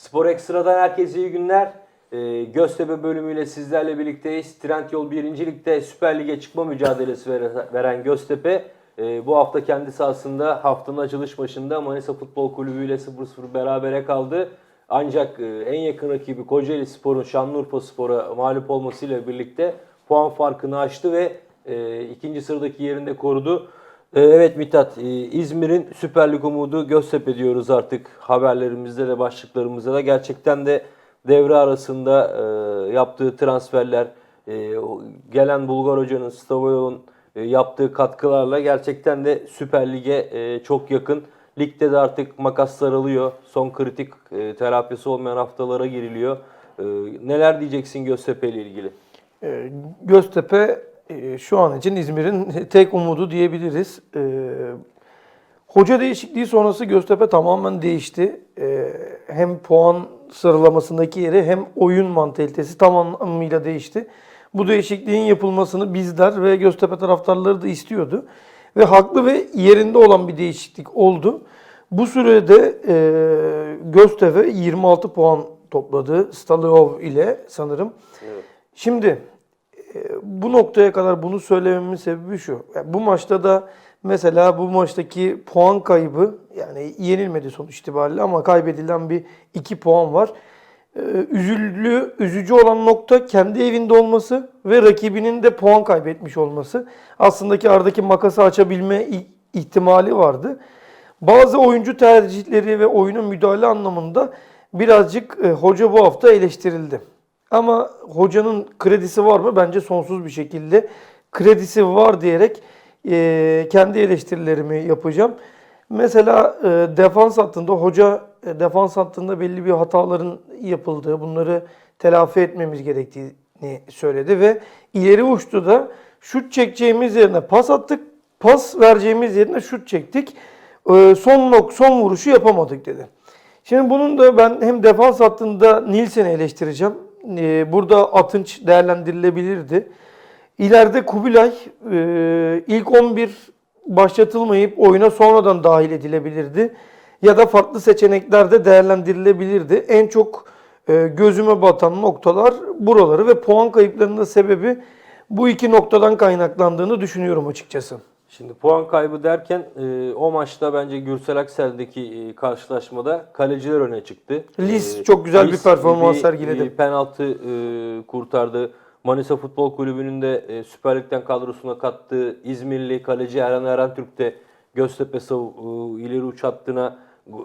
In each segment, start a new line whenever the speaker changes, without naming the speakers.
Spor Ekstra'dan herkese iyi günler. Ee, Göztepe bölümüyle sizlerle birlikteyiz. Trendyol 1. Lig'de Süper Lig'e çıkma mücadelesi vere- veren Göztepe e, bu hafta kendi sahasında haftanın açılış maçında Manisa Futbol Kulübü ile 0-0 berabere kaldı. Ancak e, en yakın rakibi Kocaeli Spor'un Şanlıurfa Spor'a mağlup olmasıyla birlikte puan farkını aştı ve e, ikinci sıradaki yerinde korudu. E, Evet Mithat, e, İzmir'in Süper Lig umudu Göztepe diyoruz artık haberlerimizde de başlıklarımızda da. Gerçekten de devre arasında e, yaptığı transferler, e, gelen Bulgar hocanın, Stavoyov'un yaptığı katkılarla gerçekten de Süper Lig'e çok yakın. Ligde de artık makaslar alıyor. Son kritik terapisi olmayan haftalara giriliyor. Neler diyeceksin Göztepe ile ilgili?
Ee, Göztepe şu an için İzmir'in tek umudu diyebiliriz. Ee, Hoca değişikliği sonrası Göztepe tamamen değişti. Ee, Hem puan sıralamasındaki yeri hem oyun mantalitesi tamamıyla değişti. Bu değişikliğin yapılmasını bizler ve Göztepe taraftarları da istiyordu. Ve haklı ve yerinde olan bir değişiklik oldu. Bu sürede e, Göztepe 26 puan topladı. Staliov ile sanırım.
Evet.
Şimdi bu noktaya kadar bunu söylememin sebebi şu. Yani bu maçta da mesela bu maçtaki puan kaybı yani yenilmedi sonuç itibariyle ama kaybedilen bir 2 puan var. E, Üzüldü, üzücü olan nokta kendi evinde olması ve rakibinin de puan kaybetmiş olması. Aslında ki aradaki makası açabilme ihtimali vardı. Bazı oyuncu tercihleri ve oyuna müdahale anlamında birazcık e, hoca bu hafta eleştirildi. Ama hocanın kredisi var mı? Bence sonsuz bir şekilde kredisi var diyerek e, kendi eleştirilerimi yapacağım. Mesela e, defans hattında hoca e, defans hattında belli bir hataların yapıldığı, bunları telafi etmemiz gerektiğini söyledi ve ileri uçtu da şut çekeceğimiz yerine pas attık, pas vereceğimiz yerine şut çektik. E, son nok son vuruşu yapamadık dedi. Şimdi bunun da ben hem defans hattında Nilsen'i eleştireceğim. Ee, Burada Atınç değerlendirilebilirdi. İleride Kubilay e, ilk 11 başlatılmayıp oyuna sonradan dahil edilebilirdi. Ya da farklı seçeneklerde değerlendirilebilirdi. En çok e, gözüme batan noktalar buraları ve puan kayıplarının da sebebi bu iki noktadan kaynaklandığını düşünüyorum açıkçası.
Şimdi puan kaybı derken e, o maçta bence Gürsel Aksel'deki e, karşılaşmada kaleciler öne çıktı.
Lis
E,
çok güzel bir
Lis
performans
bir,
sergiledi.
e, penaltı e, kurtardı. Manisa Futbol Kulübü'nün de e, Süper Lig'den kadrosuna kattığı İzmirli kaleci Eren Erentürk de Göztepe sav- e, ileri uç hattına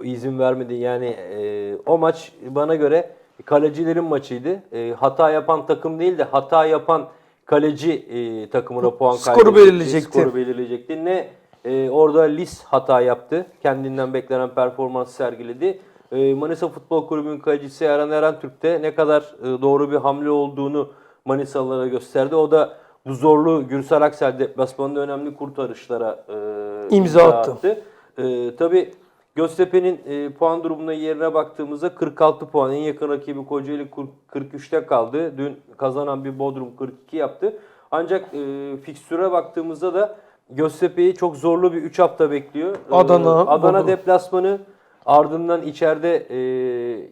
izin vermedi. Yani e, o maç bana göre kalecilerin maçıydı. E, hata yapan takım değil de hata yapan kaleci e, takımına puan
Skoru
kaybedecekti,
belirleyecekti.
Skoru belirleyecekti. Ne e, orada Lis hata yaptı. Kendinden beklenen performans sergiledi. E, Manisa Futbol Kulübü'nün kalecisi Eren Erentürk de ne kadar e, doğru bir hamle olduğunu Manisalılara gösterdi. O da bu zorlu Gürsel Aksel deplasmanında önemli kurtarışlara e,
İmza attı.
E, tabii Göztepe'nin e, puan durumuna yerine baktığımızda 46 puan. En yakın rakibi Kocaeli 40 43'te kaldı. Dün kazanan bir Bodrum 42 yaptı. Ancak e, fikstüre baktığımızda da Göztepe'yi çok zorlu bir 3 hafta bekliyor. E,
Adana,
Adana
Bodrum.
deplasmanı ardından içeride e,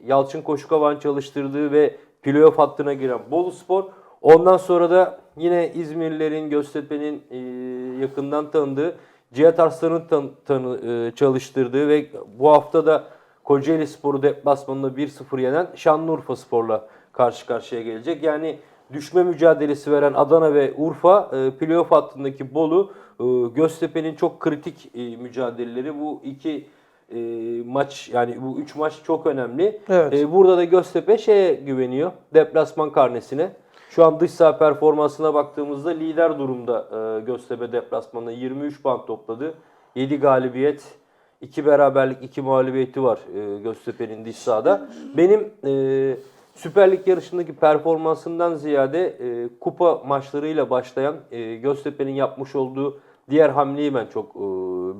Yalçın Koşukovan çalıştırdığı ve playoff hattına giren Bolu Spor. Ondan sonra da yine İzmirlilerin, Göztepe'nin e, yakından tanıdığı Cihat Arslan'ın tan- tanı, e, çalıştırdığı ve bu hafta da Kocaeli Spor'u deplasmanında 1-0 yenen Şanlıurfa Spor'la karşı karşıya gelecek. Yani düşme mücadelesi veren Adana ve Urfa e, playoff hattındaki Bolu e, Göztepe'nin çok kritik e, mücadeleleri. Bu iki e, maç yani bu üç maç çok önemli.
Evet.
E, burada da Göztepe şeye güveniyor. Deplasman karnesine. Şu an dış saha performansına baktığımızda lider durumda e, Göztepe deplasmanında 23 puan topladı. 7 galibiyet, 2 beraberlik, 2 mağlubiyeti var e, Göztepe'nin dış sahada. Benim e, Süper Lig yarışındaki performansından ziyade e, kupa maçlarıyla başlayan e, Göztepe'nin yapmış olduğu diğer hamleyi ben çok e,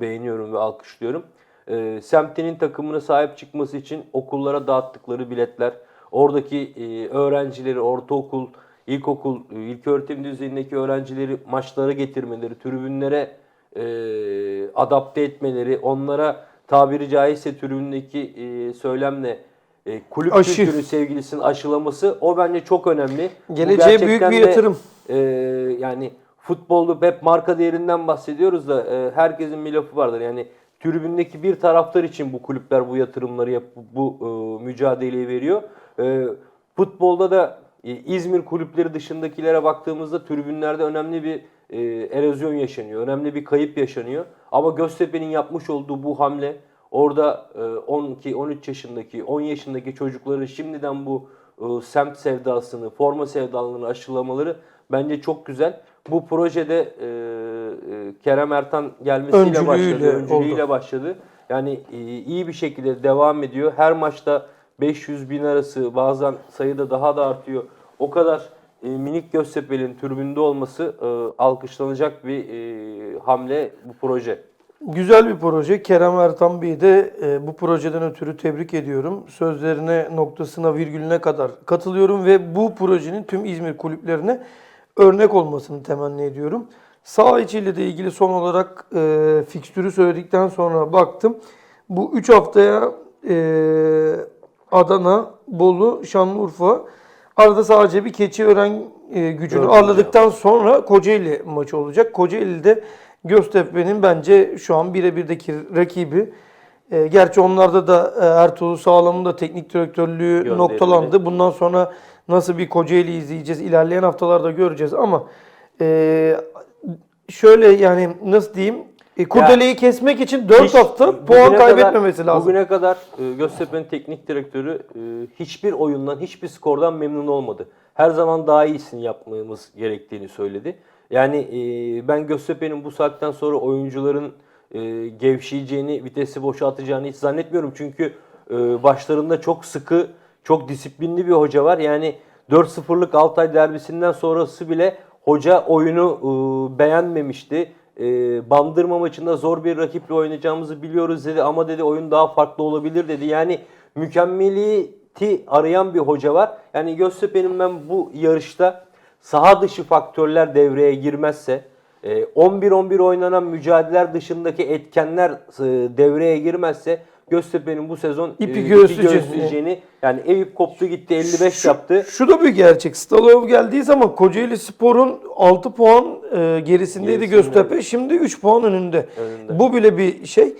beğeniyorum ve alkışlıyorum. E, semtinin takımına sahip çıkması için okullara dağıttıkları biletler, oradaki e, öğrencileri, ortaokul, ilkokul, ilköğretim düzeyindeki öğrencileri maçlara getirmeleri, tribünlere e, adapte etmeleri, onlara tabiri caizse tribündeki e, söylemle e, kulüp
Aşı.
kültürü sevgilisinin aşılaması o bence çok önemli.
Geleceğe büyük bir
de,
yatırım.
e, yani futbolda hep marka değerinden bahsediyoruz da e, herkesin bir lafı vardır. Yani tribündeki bir taraftar için bu kulüpler bu yatırımları yap, bu e, mücadeleyi veriyor. E, futbolda da İzmir kulüpleri dışındakilere baktığımızda tribünlerde önemli bir e, erozyon yaşanıyor. Önemli bir kayıp yaşanıyor. Ama Göztepe'nin yapmış olduğu bu hamle orada e, 12-13 yaşındaki, 10 yaşındaki çocukları şimdiden bu e, semt sevdasını, forma sevdalığını aşılamaları bence çok güzel. Bu projede e, e, Kerem Ertan gelmesiyle başladı,
Öncülüğüyle
öncülüğüyle
oldu.
başladı. Yani e, iyi bir şekilde devam ediyor. Her maçta 500 bin arası bazen sayıda daha da artıyor. O kadar e, minik Göztepe'nin tribünde olması e, alkışlanacak bir e, hamle bu proje.
Güzel bir proje. Kerem Ertan Bey'i de e, bu projeden ötürü tebrik ediyorum. Sözlerine, noktasına, virgülüne kadar katılıyorum ve bu projenin tüm İzmir kulüplerine örnek olmasını temenni ediyorum. Sağ içiyle de ilgili son olarak e, fikstürü söyledikten sonra baktım. Bu 3 haftaya e, Adana, Bolu, Şanlıurfa arada sadece bir Keçiören e, gücünü
Dördüncü
ağırladıktan sonra Kocaeli maçı olacak. Kocaeli'de Göztepe'nin bence şu an birebirdeki rakibi. E, gerçi onlarda da e, Ertuğrul Sağlam'ın da teknik direktörlüğü
Gönderildi.
noktalandı. Bundan sonra nasıl bir Kocaeli izleyeceğiz ilerleyen haftalarda göreceğiz ama e, şöyle yani nasıl diyeyim e, kurdeleyi kesmek için 4
Hiç-
hafta puan
kadar-
kaybetmemesi lazım.
Bugüne kadar e, Göztepe'nin teknik direktörü e, hiçbir oyundan, hiçbir skordan memnun olmadı. Her zaman daha iyisini yapmamız gerektiğini söyledi. Yani e, ben Göztepe'nin bu saatten sonra oyuncuların e, gevşeyeceğini, vitesi boşaltacağını hiç zannetmiyorum. Çünkü e, başlarında çok sıkı, çok disiplinli bir hoca var. Yani 4-0'lık Altay derbisinden sonrası bile hoca oyunu e, beğenmemişti. E, Bandırma maçında zor bir rakiple oynayacağımızı biliyoruz dedi ama dedi oyun daha farklı olabilir dedi. Yani mükemmeliyeti arayan bir hoca var. Yani Göztepe'nin ben bu yarışta saha dışı faktörler devreye girmezse, e, 11-11 oynanan mücadeleler dışındaki etkenler e, devreye girmezse Göztepe'nin bu sezon
İpi
e,
göğüsleyeceğini.
göğüsleyeceğini, yani Eyüp koptu gitti 55
Şu-
yaptı.
Şu da bir gerçek. Stalov geldiği zaman Kocaeli Spor'un 6 puan e, gerisindeydi
Gerisinde.
Göztepe. Şimdi 3 puan önünde.
Önünde.
Bu bile bir şey.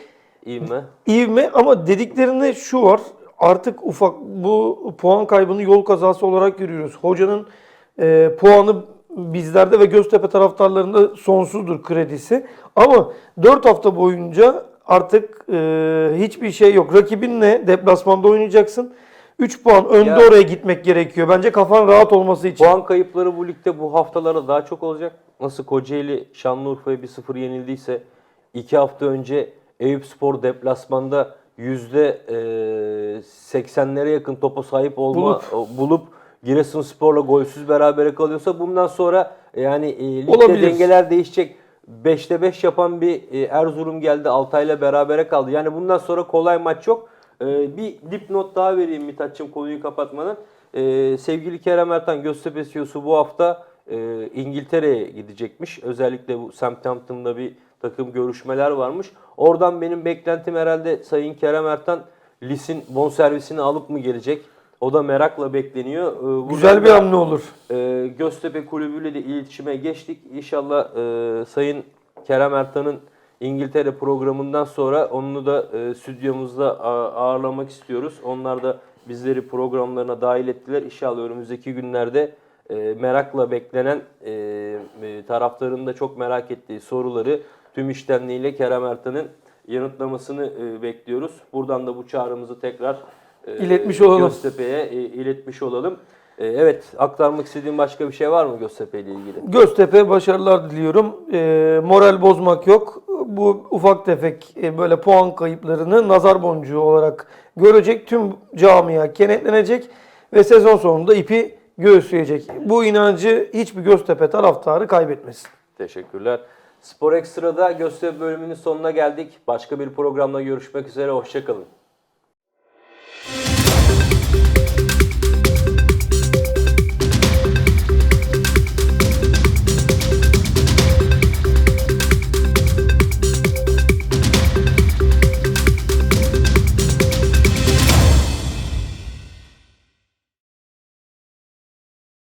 Mi?
İvme ama dediklerinde şu var. Artık ufak bu puan kaybını yol kazası olarak görüyoruz. Hocanın e, puanı bizlerde ve Göztepe taraftarlarında sonsuzdur kredisi. Ama 4 hafta boyunca artık e, hiçbir şey yok. Rakibinle deplasmanda oynayacaksın. 3 puan önde
Ya-
oraya gitmek gerekiyor. Bence kafan rahat olması için.
Puan kayıpları bu ligde bu haftalarda daha çok olacak. Nasıl Kocaeli Şanlıurfa'ya 1-0 yenildiyse 2 hafta önce Eyüp Spor deplasmanda yüzde eee, 80'lere yakın topa sahip olma
Bulup.
bulup, Giresunspor'la golsüz berabere kalıyorsa bundan sonra yani e, ligde
Olabilir.
dengeler değişecek. 5'te 5 yapan bir e, Erzurum geldi Altay'la berabere kaldı. Yani bundan sonra kolay maç yok. E, bir dipnot daha vereyim Mithat'cığım konuyu kapatmadan. E, sevgili Kerem Ertan Göztepe CEO'su bu hafta İngiltere'ye gidecekmiş. Özellikle bu Southampton'da bir takım görüşmeler varmış. Oradan benim beklentim herhalde Sayın Kerem Ertan Lis'in bonservisini alıp mı gelecek? O da merakla bekleniyor. E, buradan
Güzel bir
da-
hamle olur.
ee, Göztepe Kulübü ile de iletişime geçtik. İnşallah e, Sayın Kerem Ertan'ın İngiltere programından sonra onu da e, stüdyomuzda ağırlamak istiyoruz. Onlar da bizleri programlarına dahil ettiler. İnşallah önümüzdeki günlerde e, merakla beklenen e, e, taraftarın da çok merak ettiği soruları tüm iştenliğiyle Kerem Ertan'ın yanıtlamasını e, bekliyoruz. Buradan da bu çağrımızı tekrar e,
İletmiş olalım.
Göztepe'ye e, iletmiş olalım. E, evet, aktarmak istediğin başka bir şey var mı Göztepe ile ilgili?
Göztepe başarılar diliyorum. E, moral bozmak yok. Bu ufak tefek e, böyle puan kayıplarını nazar boncuğu olarak görecek. Tüm camia kenetlenecek ve sezon sonunda ipi göğüsleyecek. Bu inancı hiçbir Göztepe taraftarı kaybetmesin.
Teşekkürler. Spor Ekstra'da Göztepe bölümünün sonuna geldik. Başka bir programda görüşmek üzere, hoşçakalın.